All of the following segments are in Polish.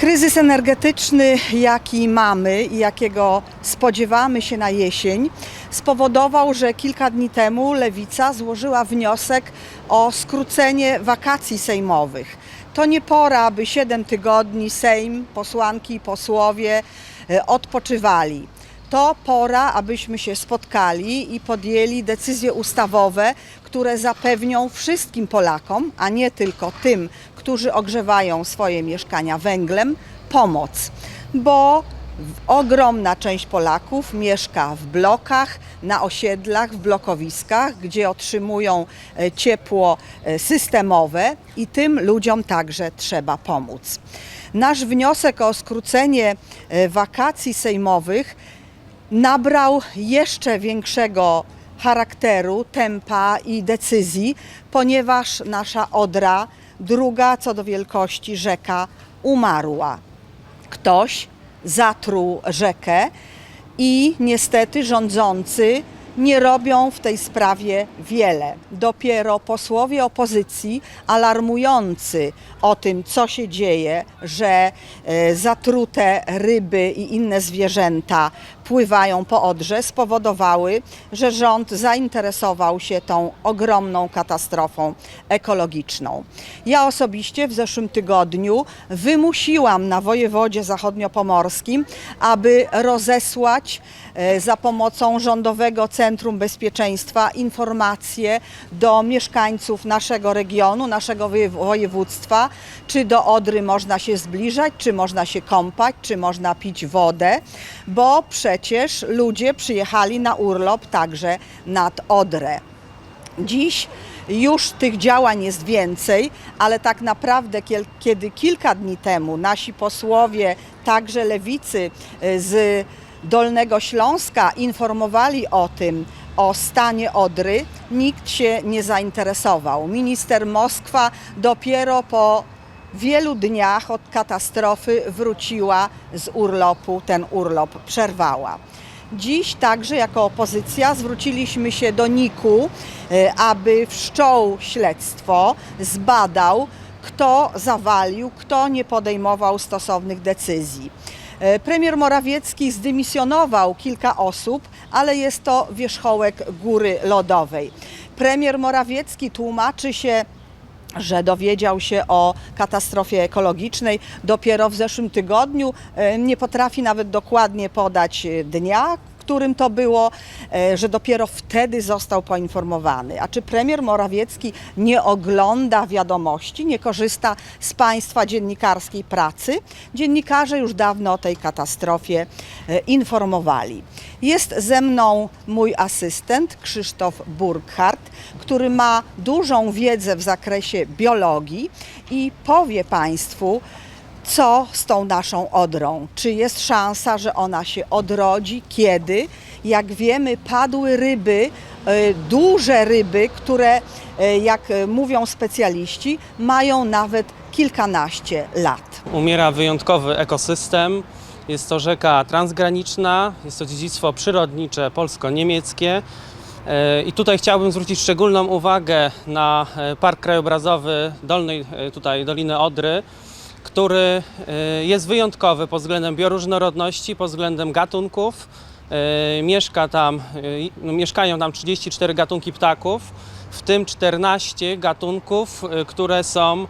Kryzys energetyczny, jaki mamy i jakiego spodziewamy się na jesień, spowodował, że kilka dni temu Lewica złożyła wniosek o skrócenie wakacji sejmowych. To nie pora, aby 7 tygodni Sejm, posłanki i posłowie e, odpoczywali. To pora, abyśmy się spotkali i podjęli decyzje ustawowe, które zapewnią wszystkim Polakom, a nie tylko tym, którzy ogrzewają swoje mieszkania węglem, pomoc. Bo ogromna część Polaków mieszka w blokach, na osiedlach, w blokowiskach, gdzie otrzymują e, ciepło e, systemowe i tym ludziom także trzeba pomóc. Nasz wniosek o skrócenie e, wakacji sejmowych nabrał jeszcze większego charakteru, tempa i decyzji, ponieważ nasza Odra, druga co do wielkości rzeka, umarła. Ktoś zatruł rzekę i niestety rządzący nie robią w tej sprawie wiele. Dopiero posłowie opozycji alarmujący o tym, co się dzieje, że e, zatrute ryby i inne zwierzęta pływają po Odrze, spowodowały, że rząd zainteresował się tą ogromną katastrofą ekologiczną. Ja osobiście w zeszłym tygodniu wymusiłam na wojewodzie zachodniopomorskim, aby rozesłać e, za pomocą Rządowego Centrum Bezpieczeństwa informacje do mieszkańców naszego regionu, naszego woje- województwa, czy do Odry można się zbliżać, czy można się kąpać, czy można pić wodę, bo przecież ludzie przyjechali na urlop także nad Odrę. Dziś już tych działań jest więcej, ale tak naprawdę, kiedy kilka dni temu nasi posłowie, także lewicy y, z Dolnego Śląska informowali o tym, o stanie Odry, nikt się nie zainteresował. Minister Moskwa dopiero po wielu dniach od katastrofy wróciła z urlopu, ten urlop przerwała. Dziś także jako opozycja zwróciliśmy się do NIK-u, e, aby wszczął śledztwo, zbadał, kto zawalił, kto nie podejmował stosownych decyzji. E, Premier Morawiecki zdymisjonował kilka osób, ale jest to wierzchołek góry lodowej. Premier Morawiecki tłumaczy się że dowiedział się o katastrofie ekologicznej dopiero w zeszłym tygodniu. E, Nie potrafi nawet dokładnie podać e, dnia, którym to było, e, że dopiero wtedy został poinformowany. A czy premier Morawiecki nie ogląda wiadomości, nie korzysta z państwa dziennikarskiej pracy? Dziennikarze już dawno o tej katastrofie e, informowali. Jest ze mną mój asystent Krzysztof Burkhardt, który ma dużą wiedzę w zakresie biologii i powie Państwu, co z tą naszą odrą. Czy jest szansa, że ona się odrodzi? Kiedy? Jak wiemy, padły ryby, e, duże ryby, które, e, jak e, mówią specjaliści, mają nawet kilkanaście lat. Umiera wyjątkowy ekosystem. Jest to rzeka transgraniczna, jest to dziedzictwo przyrodnicze polsko-niemieckie. I tutaj chciałbym zwrócić szczególną uwagę na Park Krajobrazowy Dolnej tutaj Doliny Odry, który e, jest wyjątkowy pod względem bioróżnorodności, pod względem gatunków. E, Mieszka tam, e, no, mieszkają tam 34 gatunki ptaków, w tym 14 gatunków, które są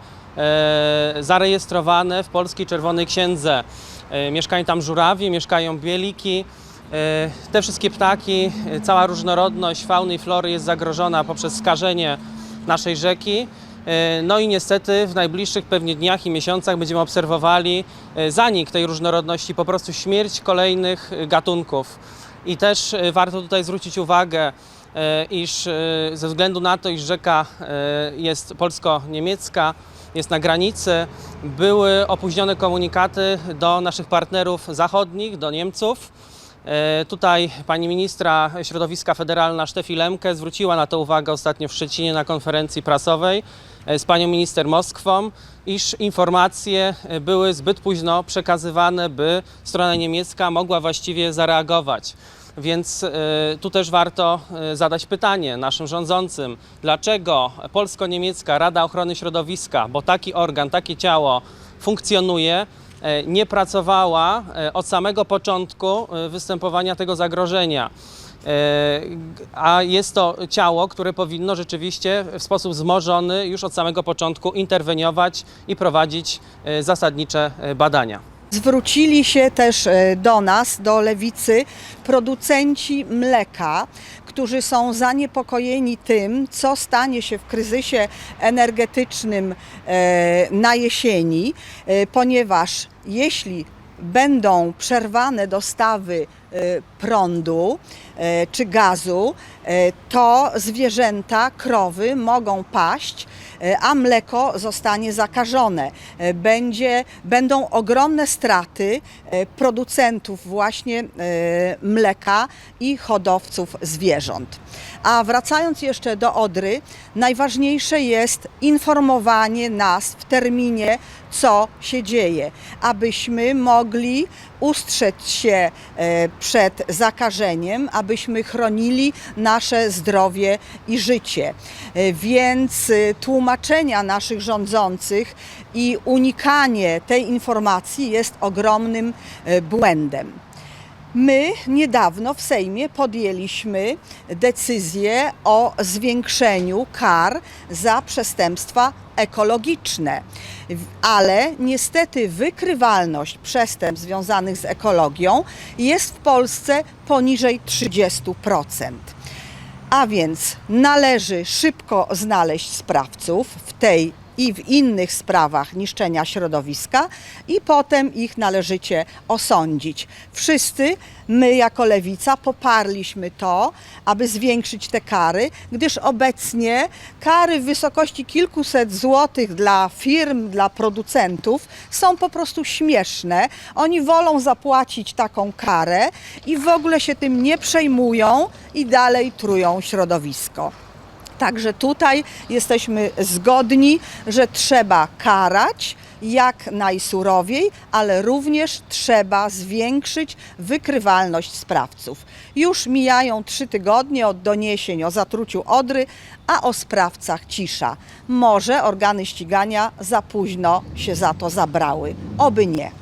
zarejestrowane w Polskiej Czerwonej Księdze. Mieszkają tam żurawie, mieszkają bieliki. Te wszystkie ptaki, cała różnorodność fauny i flory jest zagrożona poprzez skażenie naszej rzeki. E, No i niestety w najbliższych pewnie dniach i miesiącach będziemy obserwowali e, zanik tej różnorodności, po prostu śmierć kolejnych e, gatunków. I też warto tutaj zwrócić uwagę, iż ze względu na to, iż rzeka jest polsko-niemiecka, jest na granicy, były opóźnione komunikaty do naszych partnerów zachodnich, do Niemców. Tutaj pani ministra środowiska federalna Sztefi Lemke zwróciła na to uwagę ostatnio w Szczecinie na konferencji prasowej z panią minister Moskwą, iż informacje e, były zbyt późno przekazywane, by strona niemiecka mogła właściwie zareagować. Więc e, tu też warto e, zadać pytanie naszym rządzącym, dlaczego Polsko-Niemiecka Rada Ochrony Środowiska, bo taki organ, takie ciało funkcjonuje, e, nie pracowała e, od samego początku e, występowania tego zagrożenia. E, A jest to ciało, które powinno rzeczywiście w sposób wzmożony już od samego początku interweniować i prowadzić e, zasadnicze e, badania. Zwrócili się też do nas, do lewicy, producenci mleka, którzy są zaniepokojeni tym, co stanie się w kryzysie energetycznym na jesieni, ponieważ jeśli będą przerwane dostawy prądu czy gazu, e, to zwierzęta, krowy mogą paść, e, a mleko zostanie zakażone. E, Będzie, będą ogromne straty e, producentów właśnie e, mleka i hodowców zwierząt. A wracając jeszcze do Odry, najważniejsze jest informowanie nas w terminie, co się dzieje, abyśmy mogli ustrzec się e, przed zakażeniem, abyśmy chronili nasze zdrowie i życie. E, Więc e, tłumaczenia naszych rządzących i unikanie tej informacji jest ogromnym e, błędem. My niedawno w Sejmie podjęliśmy decyzję o zwiększeniu kar za przestępstwa ekologiczne, ale niestety wykrywalność przestępstw związanych z ekologią jest w Polsce poniżej 30%. A więc należy szybko znaleźć sprawców w tej i w innych sprawach niszczenia środowiska i potem ich należycie osądzić. Wszyscy my jako lewica poparliśmy to, aby zwiększyć te kary, gdyż obecnie kary w wysokości kilkuset złotych dla firm, dla producentów są po prostu śmieszne. Oni wolą zapłacić taką karę i w ogóle się tym nie przejmują i dalej trują środowisko. Także tutaj jesteśmy zgodni, że trzeba karać jak najsurowiej, ale również trzeba zwiększyć wykrywalność sprawców. Już mijają trzy tygodnie od doniesień o zatruciu Odry, a o sprawcach cisza. Może organy ścigania za późno się za to zabrały. Oby nie.